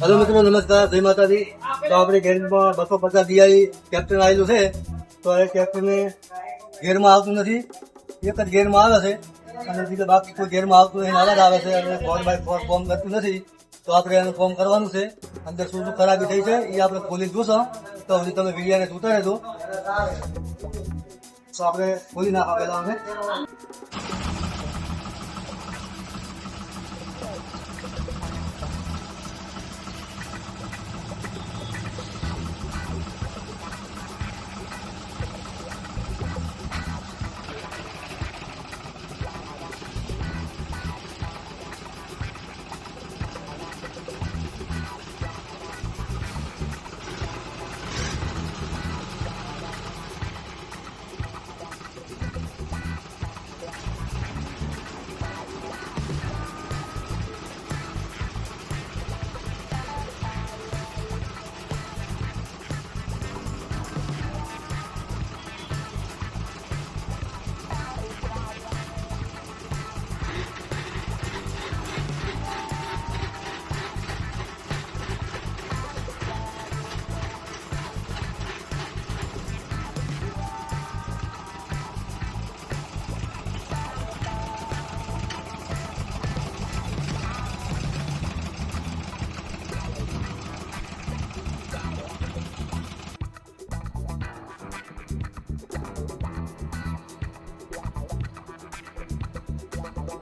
Hello મિત્રો, નમસ્કાર. જય માતાજી. તો આપણે ગેરેજમાં બસો પચાસ ડીઆઈ કેપ્ટન આવેલું છે. તો એ કેપ્ટનને ગેરમાં આવતું નથી. એક જ ગેરમાં આવે છે. અને બીજા બાકી કોઈ ગેરમાં આવતું એને અલગ આવે છે. અને ફોર બાય ફોર ફોર્મ કરતું નથી. તો આપણે એનું ફોર્મ કરવાનું છે. અંદર શું શું ખરાબી થઈ છે એ આપણે ખોલી જોશો. તો હજી તમે વિડીયાને જોતા રહેજો. તો આપણે ખોલી નાખવા પહેલાં અમે.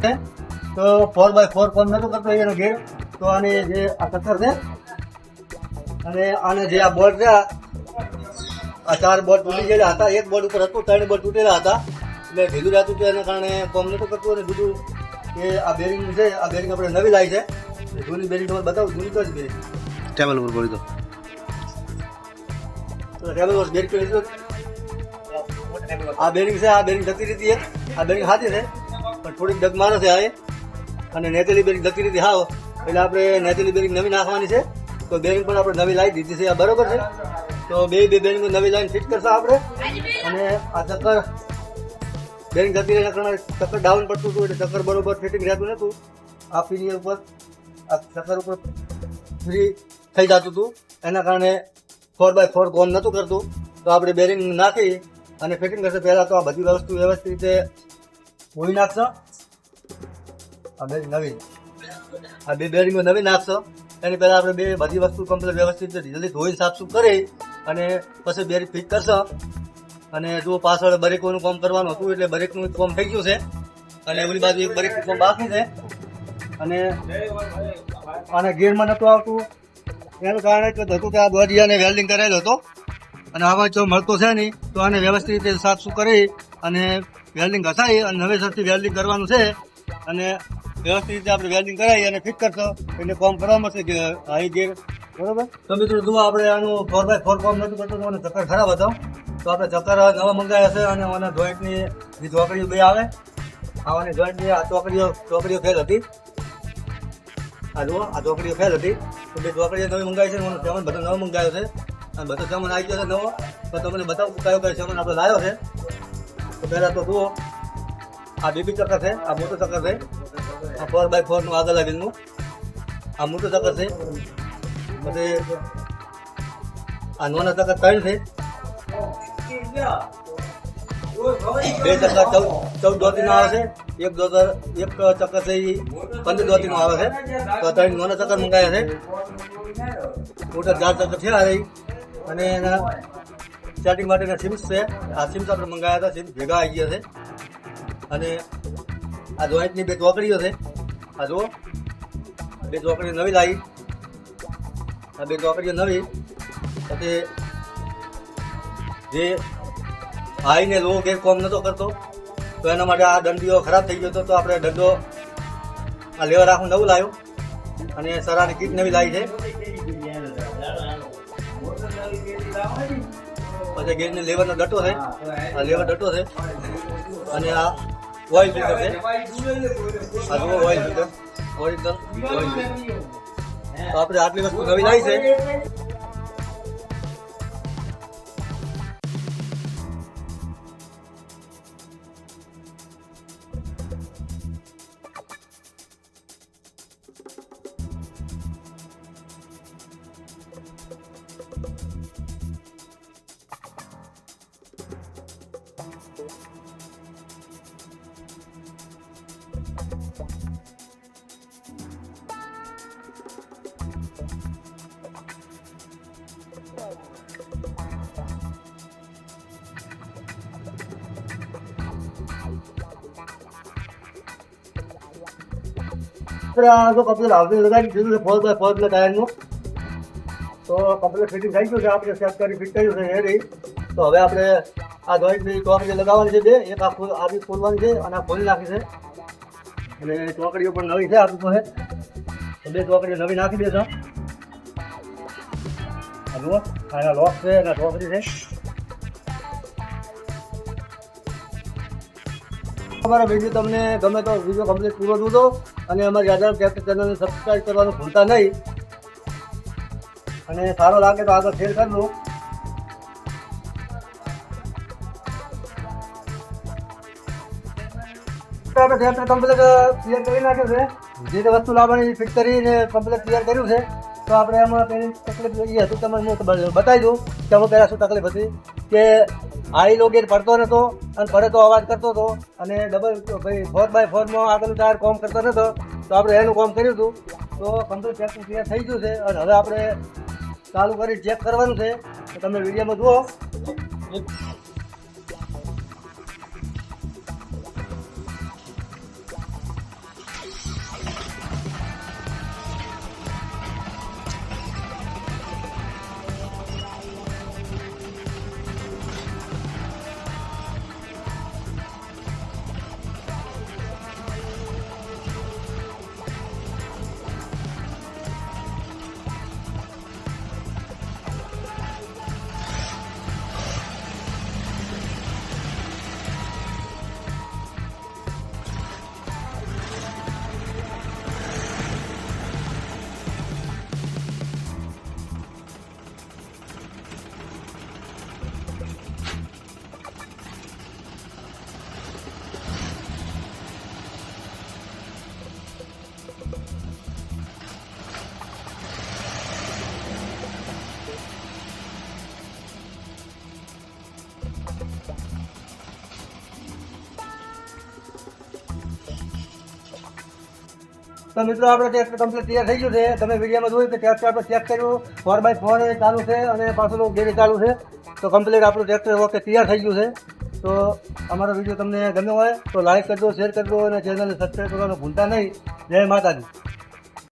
છે. તો ફોર બાય ફોર ફોર્મ નતો કરતો એનો ગેર તો આની જે આ કચર છે અને આને જે આ બોર્ડ છે આ ચાર બોર્ડ તૂટી ગયેલા હતા. એક બોર્ડ ઉપર હતું ત્રણ બોર્ડ તૂટેલા હતા. એટલે ભેગું રહેતું હતું એના કારણે કોમ નતું કરતું અને બીજું કે આ બેરિંગ છે આ બેરિંગ આપણે નવી લાવી છે. જૂની બેરિંગ તમારે બતાવું જૂની તો જ બેરિંગ ટેબલ ઉપર બોલી દો. ટેબલ ઉપર બેરિંગ આ બેરિંગ છે આ બેરિંગ જતી રીતે આ બેરિંગ હાથી છે. પણ થોડીક ડગ મારે છે હવે અને નેતેલી બેરિંગ જતી રીતે હાવ. એટલે આપણે નેતેલી બેરિંગ નવી નાખવાની છે. તો બેરિંગ પણ આપણે નવી લાવી દીધી છે, આ બરોબર છે? તો બે બે બેરિંગ નવી લાઈન ફિટ કરશે આપણે? અને આ ચક્કર બેરિંગ જતી રહેલા કારણે ચક્કર ડાઉન પડતું હતું એટલે ચક્કર બરોબર ફિટિંગ રહેતું નહોતું. આ ફીની ઉપર, આ ચક્કર ઉપર ફ્રી થઈ જતું હતું. એના કારણે ફોર બાય ફોર ગોમ નહોતું કરતું. તો આપણે બેરિંગ નાખી અને ફિટિંગ કરશે પહેલાં તો આ બધી વસ્તુ વ્યવસ્થિત રીતે ધોઈ નાખશો આ બે નવી આ બે બેરિંગો નવી નાખશો એની પહેલાં આપણે બે બધી વસ્તુ કમ્પ્લીટ વ્યવસ્થિત જલ્દી ધોઈ સાફસૂફ કરી અને પછી બેરિંગ ફિટ કરશો. અને જો પાછળ બરેકોનું કામ કરવાનું હતું એટલે બરેકનું કામ થઈ ગયું છે. અને ઓલી બાજુ એક બરેકનું કામ બાકી છે. અને આને ગેરમાં નહોતું આવતું. એનું કારણ કે હતું કે આ દોરિયાને વેલ્ડિંગ કરેલો હતો. અને આવા જો મળતો છે નહીં, તો આને વ્યવસ્થિત રીતે સાફસૂફ કરી અને વેલ્ડિંગ ઘસાઈ અને નવેસરથી વેલ્ડિંગ કરવાનું છે. અને વ્યવસ્થિત રીતે આપણે વેલ્ડિંગ કરાવી અને ફિટ કરશો. એટલે કોમ કરવા મળશે કે હાઈ ગેર બરોબર? તો મિત્રો, જુઓ આપણે આનું ફોર બાય ફોર કોમ નથી કરતો મને ચક્કર ખરાબ હતો. તો આપણે ચક્કર નવા મંગાવ્યા છે અને મને જોઈન્ટની જે ચોકડીઓ બે આવે આવાની જોઈન્ટની આ ચોકડીઓ ચોકડીઓ ફેલ હતી. આ જુઓ, આ ચોકડીઓ ફેલ હતી. તો બે ચોકડીઓ નવી મંગાવી છે મને સામાન બધો નવો મંગાવ્યો છે. અને બધો સામાન આવી ગયો છે નવો. તો તમને બતાવું કયો કયો સામાન આપણે લાવ્યો છે. તો પહેલાં તો જુઓ. આ બેબી ચક્કર છે, આ મોટો ચક્કર છે. આ ફોર બાય ફોરનું આગળ લાગેલું આ મોટો ચક્કર છે. પછી આ નાના ચક્કર ત્રણ છે. બે ચક્કર ચૌદ ચૌદ દોતીનો આવે છે. એક ધોતર એક ચક્કર છે પંદર દોતીનો આવે છે. તો ત્રણ નાના ચક્કર મંગાવ્યા છે. મોટા ચાર ચક્કર છે આ અને એના સ્ટાર્ટિંગ માટેના સિમ્સ છે. આ સિમ્સ આપણે મંગાવ્યા હતા સિમ્સ ભેગા આવી ગયા છે. અને આ જોઈન્ટની બે ચોકડીઓ છે. આ જુઓ બે ચોકડીઓ નવી લાવી આ બે ચોકડીઓ નવી. સાથે જે હાઈને લો ગેર કોમ નહોતો કરતો, તો એના માટે આ દંડીઓ ખરાબ થઈ ગયો હતો, તો આપણે દંડો આ લેવર આખું નવું લાવ્યો અને સરાની કીટ નવી લાવી છે. પછી ગેરને લેવરનો ડટો છે. આ લેવર ડટો છે. અને આ ઓઇલ ફિલ્ટર છે. આ જુઓ oil filter original oil filter તો આપણે આટલી વસ્તુ નવી લાવી છે. આપણે આ જો કમ્પ્લેટ હાઉસિંગ લગાવી દીધું છે ફોર બાય ફોર ટાયરનું તો કમ્પ્યુટર ફિટિંગ થઈ ગયું છે, આપણે સેટ કરી ફિટ કર્યું છે એ રહી તો હવે આપણે આ જોઈન્ટની ચોકડી લગાવવાની છે બે, એક આ ફૂલ આવી ખોલવાની છે અને આ ખોલી નાખી છે. અને ચોકડીઓ પણ નવી છે આપણી પાસે તો બે ચોકડીઓ નવી નાખી દેશો જુઓ, આ એના લોક છે આ ચોકડી છે. અમારો વીડિયો તમને ગમે તો વીડિયો કમ્પ્લીટ પૂરો જોજો અને અમારી યાદવ કેપ્ટન ચેનલને સબસ્ક્રાઈબ કરવાનું ભૂલતા નહીં. અને સારો લાગે તો આગળ શેર કરજો. આપણે ટ્રેક્ટર કમ્પ્લીટ ક્લિયર કરી નાખ્યું છે. જે વસ્તુ લાવવાની ફિટ કરીને કમ્પ્લીટ ક્લિયર કર્યું છે, તો આપણે એમાં પેલી તકલીફ એ હતી, તમને બતાવી દઉં કે પહેલાં શું તકલીફ હતી કે હાઈ લો ગેર પડતો નતો અને પડે તો અવાજ કરતો હતો અને ડબલ ભાઈ ફોર બાય ફોરમાં આગળનું ટાયર કોમ કરતો નતો, તો આપણે એનું કામ કર્યું હતું. તો કમ્પ્લીટ ચેક ક્લિયર થઈ ગયું છે અને હવે આપણે ચાલુ કરી ચેક કરવાનું છે. તો તમે વિડીયોમાં જુઓ. તો મિત્રો, આપણે ટેસ્ટ કમ્પ્લીટ તૈયાર થઈ ગયું છે. તમે વિડીયોમાં જોયું કે ટેસ્ટ આપણે ચેક કર્યું. ફોર બાય ફોર ચાલુ છે અને પાછળનું ગેરી ચાલુ છે. તો કમ્પ્લીટ આપણું ટ્રેક્ટર ઓકે તૈયાર થઈ ગયું છે. તો અમારો વીડિયો તમને ગમ્યો હોય તો લાઈક કરજો શેર કરજો અને ચેનલને સબસ્ક્રાઈબ કરવાનું ભૂલતા નહીં. જય માતાજી.